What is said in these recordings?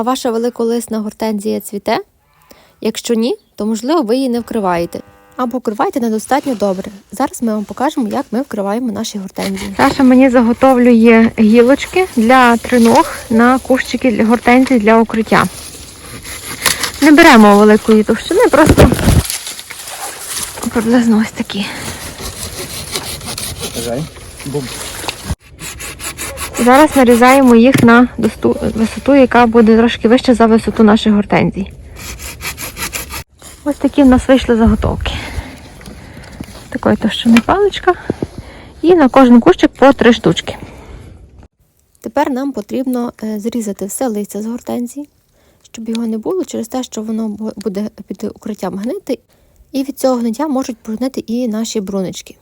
А ваша великолисна гортензія цвіте? Якщо ні, то можливо ви її не вкриваєте. Або вкривайте недостатньо добре. Зараз ми вам покажемо, як ми вкриваємо наші гортензії. Саша мені заготовлює гілочки для триног на кущики для гортензій для укриття. Не беремо великої товщини, просто приблизно ось такі. Бажай. Бум. Зараз нарізаємо їх на висоту, яка буде трошки вища за висоту наших гортензій. Ось такі в нас вийшли заготовки. Такої товщини паличка. І на кожен кущик по три штучки. Тепер нам потрібно е, зрізати все листя з гортензії, щоб його не було через те, що воно буде під укриттям гнити, і від цього гниття можуть погнити і наші брунички.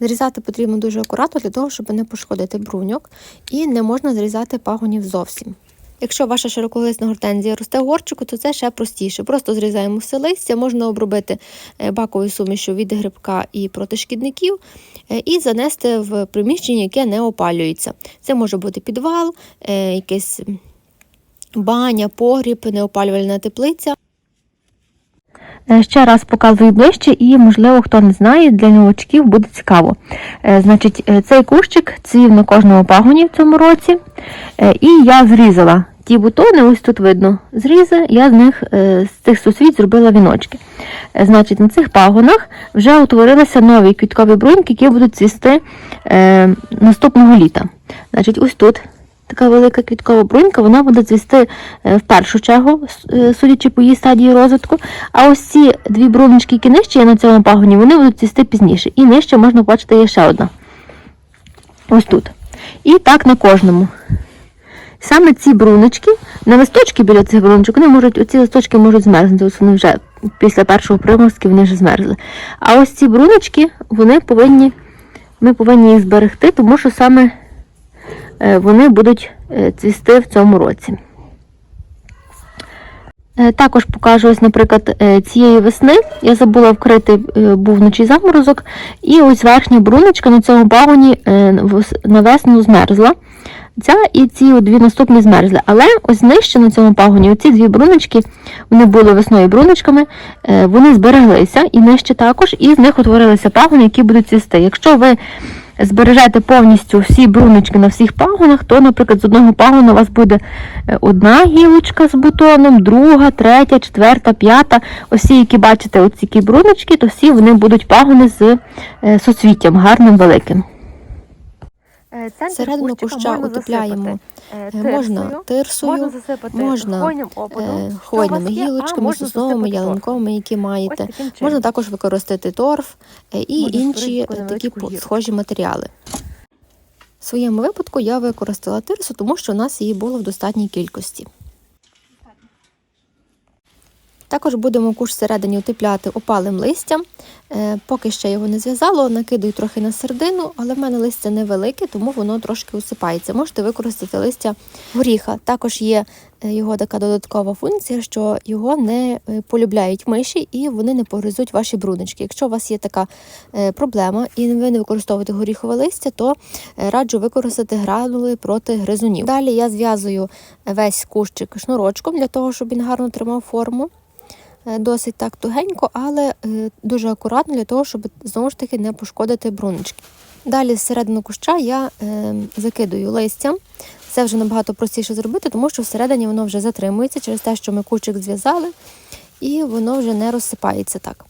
Зрізати потрібно дуже акуратно для того, щоб не пошкодити бруньок, і не можна зрізати пагонів зовсім. Якщо ваша широколисна гортензія росте горчику, то це ще простіше. Просто зрізаємо все листя, можна обробити е, баковою сумішю від грибка і проти шкідників, е, і занести в приміщення, яке не опалюється. Це може бути підвал, е, якесь баня, погріб, неопалювальна теплиця. Е, Ще раз показую ближче, і, можливо, хто не знає, для новачків буде цікаво. Е, Значить, е, цей кущик цвів на кожному пагоні в цьому році. І я зрізала ті бутони, ось тут видно зрізи, я з них з цих сусвіт зробила віночки. Значить, на цих пагонах вже утворилися нові квіткові бруньки, які будуть цвісти наступного літа. Значить, ось тут така велика квіткова брунька, вона буде цвісти е, в першу чергу, е, судячи по її стадії розвитку. А ось ці дві бруночки, які нижче є на цьому пагоні, вони будуть цвісти пізніше. І нижче можна бачити є ще одна. Ось тут. І так на кожному. Саме ці бруночки, на листочки біля цих бруночок, вони можуть, оці листочки можуть змерзнути, ось вони вже після першого приморозки вони вже змерзли. А ось ці бруночки, вони повинні, ми повинні їх зберегти, тому що саме вони будуть е, цвісти в цьому році. Е, Також покажу ось, наприклад, е, цієї весни. Я забула вкрити, е, був вночі заморозок, і ось верхня бруночка на цьому пагоні е, на весну змерзла. Ця і ці дві наступні змерзли. Але ось нижче на цьому пагоні, оці дві бруночки, вони були весною бруночками, е, вони збереглися і нижче також, і з них утворилися пагони, які будуть цвісти. Якщо ви збережете повністю всі бруночки на всіх пагонах, то, наприклад, з одного пагона у вас буде е, одна гілочка з бутоном, друга, третя, четверта, п'ята. Ось всі, які бачите, оці ці бруночки, то всі вони будуть пагони з е, соцвіттям, гарним великим. Середину куща утепляємо. Е, Можна тирсою, можна засипати можна, хвойним е, опадом. хвойними гілочками, сосновими, ялинковими, які маєте. Можна також використати торф е, і Можна інші е, такі схожі матеріали. В своєму випадку я використала тирсу, тому що у нас її було в достатній кількості. Також будемо куш всередині утепляти опалим листям. Е, Поки ще його не зв'язало, накидаю трохи на середину, але в мене листя невелике, тому воно трошки усипається. Можете використати листя горіха. Також є е, його така додаткова функція, що його не е, полюбляють миші і вони не погризуть ваші бруднички. Якщо у вас є така проблема і ви не використовуєте горіхове листя, то раджу використати гранули проти гризунів. Далі я зв'язую весь кущик шнурочком для того, щоб він гарно тримав форму. Е, Досить так тугенько, але е, дуже акуратно для того, щоб знову ж таки не пошкодити брунички. Далі всередину куща я е, закидую листям. Це вже набагато простіше зробити, тому що всередині воно вже затримується через те, що ми кущик зв'язали, і воно вже не розсипається так.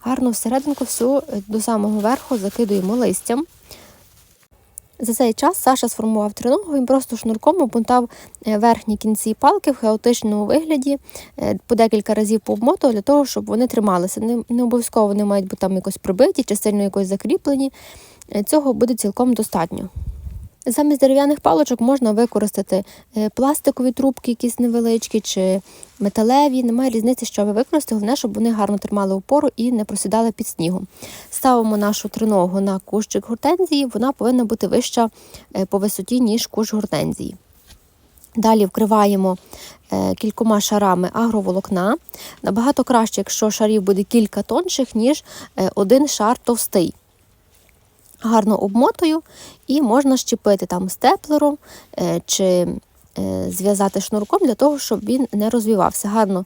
Гарно всерединку всю до самого верху закидуємо листям. За цей час Саша сформував триногу, він просто шнурком обмотав е, верхні кінці палки в хаотичному вигляді, е, по декілька разів пообмотував для того, щоб вони трималися. Не, не обов'язково вони мають бути там якось прибиті чи сильно якось закріплені. Е, Цього буде цілком достатньо. Замість дерев'яних паличок можна використати е, пластикові трубки, якісь невеличкі, чи металеві. Немає різниці, що ви використаєте. Головне, щоб вони гарно тримали опору і не просідали під снігом. Ставимо нашу триногу на кущик гортензії, вона повинна бути вища е, по висоті, ніж кущ гортензії. Далі вкриваємо е, кількома шарами агроволокна. Набагато краще, якщо шарів буде кілька тонших, ніж один шар товстий. Гарно обмотую і можна щепити там степлером е, чи е, зв'язати шнурком для того, щоб він не розвівався. Гарно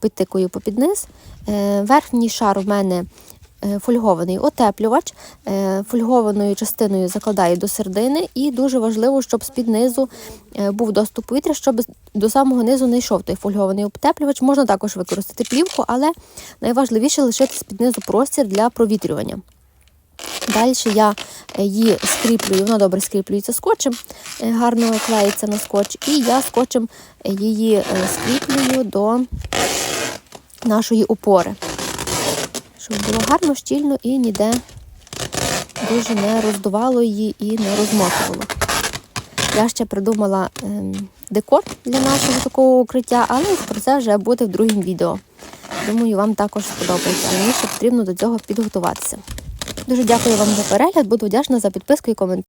підтикую попід низ. Е, Верхній шар у мене фольгований отеплювач. Фольгованою частиною закладаю до середини, і дуже важливо, щоб з-під низу був доступ повітря, щоб до самого низу не йшов той фольгований утеплювач. Можна також використати плівку, але найважливіше лишити з-під низу простір для провітрювання. Далі я е, її скріплюю, вона добре скріплюється скотчем, е, гарно клеїться на скотч, і я скотчем е, її скріплюю до нашої опори, щоб було гарно, щільно і ніде дуже не роздувало її і не розмотувало. Я ще придумала ем, декор для нашого такого укриття, але про це вже буде в другому відео. Думаю, вам також сподобається. Мені ще потрібно до цього підготуватися. Дуже дякую вам за перегляд, буду вдячна за підписку і коментар.